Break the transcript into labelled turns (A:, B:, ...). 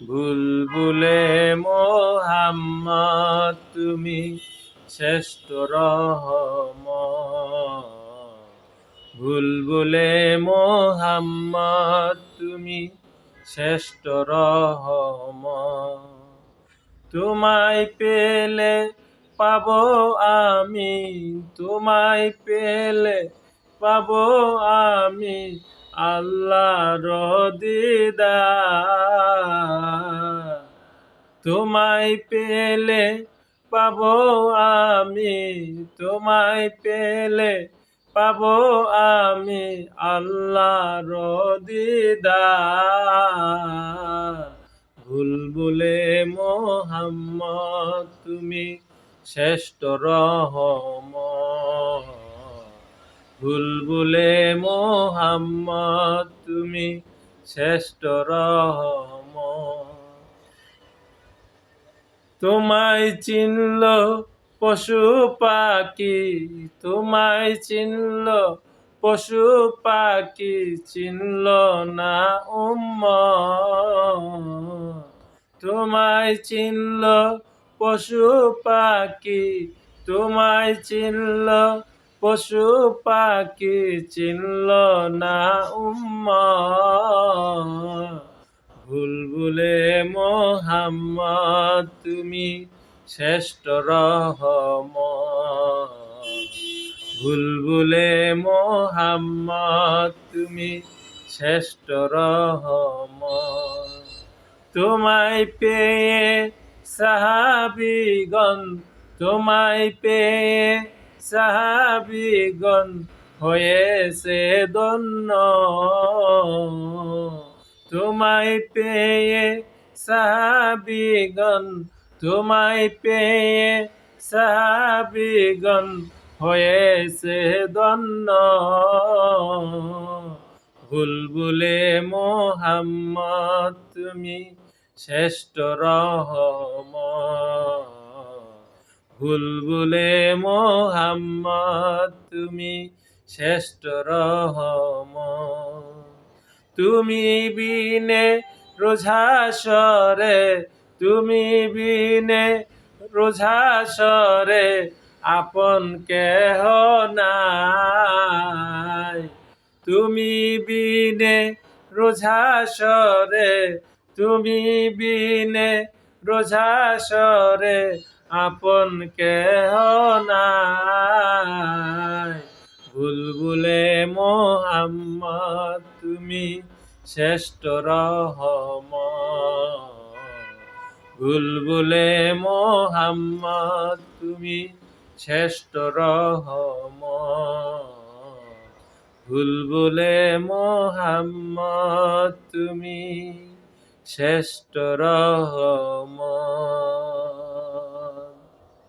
A: বুলবুলে মোহাম্মদ, তুমি শ্রেষ্ঠ রহম বুলবুলে মোহাম্মদ, তুমি শ্রেষ্ঠ রহম তোমায় পেলে পাব আমি, তোমায় পেলে পাব আমি আল্লাহর দিদার। তোমায় পেলে পাবো আমি, তোমায় পেলে পাবো আমি আল্লাহর দিদার। বুলবুলে মোহাম্মদ, তুমি শ্রেষ্ঠ রহম বুলবুলে মোহাম্মদ, তুমি শ্রেষ্ঠ রহম তোমায় চিনল পশু পাখি, তোমায় চিনল পশু পাখি, চিনল না উম্ম তোমায় চিনল পশু পাখি, তোমায় চিনল পশু পাখি চিনল না উম্ম। বুলবুলে মোহাম্মদ, তুমি শ্রেষ্ঠ রহম। বুলবুলে মোহাম্মদ, তুমি শ্রেষ্ঠ রহম। তোমায় পেয়ে সাহাবিগণ, তোমায় পেয়ে সাহাবিগণ হয়েছে দন্য তোমায় পেয়ে সাহাবিগণ, তোমায় পেয়ে সাহাবিগণ হয়েছে দন্য বুলবুলে মোহাম্মদ, তুমি শ্রেষ্ঠ রহম। বুলবুলে মোহাম্মদ, তুমি শ্রেষ্ঠ রহম তুমি বিনে রোঝাসরে তুমি বিনে রোঝাসরে আপন কেহ নাই। তুমি বিনে রোঝাসরে তুমি বিনে রোঝাসরে আপন কেহ নাই। বুলবুলে মোহাম্মদ, তুমি শ্রেষ্ঠ রহম। বুলবুলে মোহাম্মদ, তুমি শ্রেষ্ঠ রহম। বুলবুলে মোহাম্মদ, তুমি শ্রেষ্ঠ রহম।